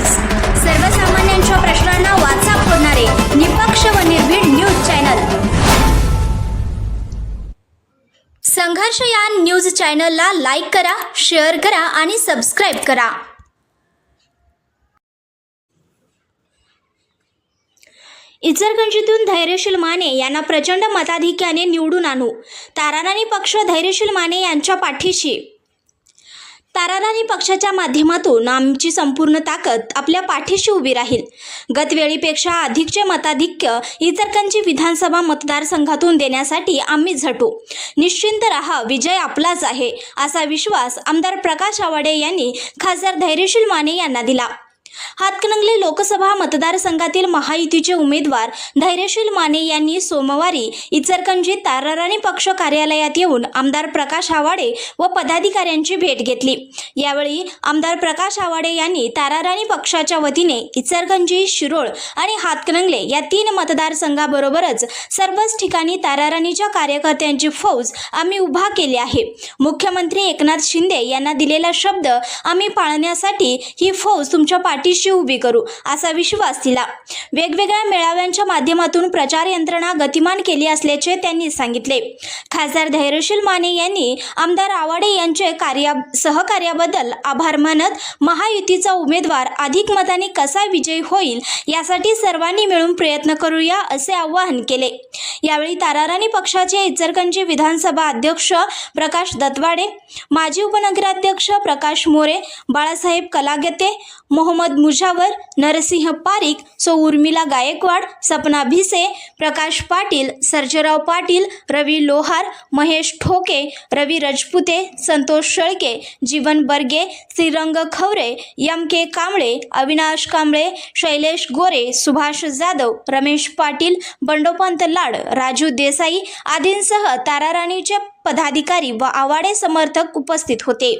News सर्वसामान्यांच्या प्रश्नांना वाचा फोडणारे निपक्ष व Nirbhid news channel. Sangharsh Sangharshyan news चॅनलला लाईक करा शेअर करा आणि सबस्क्राईब करा. इचलकंजीतून धैर्यशील माने यांना प्रचंड मताधिक्याने निवडून आणू. ताराराणी पक्ष धैर्यशील माने यांच्या पाठीशी. ताराराणी पक्षाच्या माध्यमातून आमची संपूर्ण ताकद आपल्या पाठीशी उभी राहील. गतवेळीपेक्षा अधिकचे मताधिक्य इतरकांची विधानसभा मतदारसंघातून देण्यासाठी आम्ही झटू. निश्चिंत रहा विजय आपलाच आहे असा विश्वास आमदार प्रकाश आवाडे यांनी खासदार धैर्यशील माने यांना दिला. हातकणंगले लोकसभा मतदारसंघातील महायुतीचे उमेदवार धैर्यशील माने यांनी सोमवारी इचरकंजी ताराराणी पक्ष कार्यालयात येऊन आमदार प्रकाश आवाडे व पदाधिकाऱ्यांची भेट घेतली. यावेळी आमदार प्रकाश आवाडे यांनी ताराराणी पक्षाच्या वतीने इचरकंजी शिरोळ आणि हातकणंगले या तीन मतदारसंघाबरोबरच सर्वच ठिकाणी ताराराणीच्या कार्यकर्त्यांची फौज आम्ही उभा केली आहे. मुख्यमंत्री एकनाथ शिंदे यांना दिलेला शब्द आम्ही पाळण्यासाठी ही फौज तुमच्या पाठीशी उभी करू असा विश्वास दिला वेगवेगळ्या मेळाव्यांच्या माध्यमातून प्रचार यंत्रणा गतिमान केली असल्याचे त्यांनी सांगितले. खासदार धैर्यशील माने यांनी आमदार आवाडे यांचे कार्या सहकार्याबद्दल आभार मानत महायुतीचा उमेदवार अधिक मताने कसा विजयी होईल यासाठी सर्वांनी मिळून प्रयत्न करूया असे आवाहन केले. यावेळी ताराराणी पक्षाचे इचरकंजी विधानसभा अध्यक्ष प्रकाश दत्वाडे माजी उपनगराध्यक्ष प्रकाश मोरे बाळासाहेब कलागते मोहम्मद मुजावर नरसिंह पारिक सो उर्मिला गायकवाड सपना भिसे प्रकाश पाटील सर्जेराव पाटील रवी लोहार महेश ठोके रवी रजपुते संतोष शेळके जीवन बर्गे श्रीरंग खवरे यम के कांबळे अविनाश कांबळे शैलेश गोरे सुभाष जाधव रमेश पाटील बंडोपंत लाड राजू देसाई आदींसह ताराराणीचे पदाधिकारी व आवाडे समर्थक उपस्थित होते.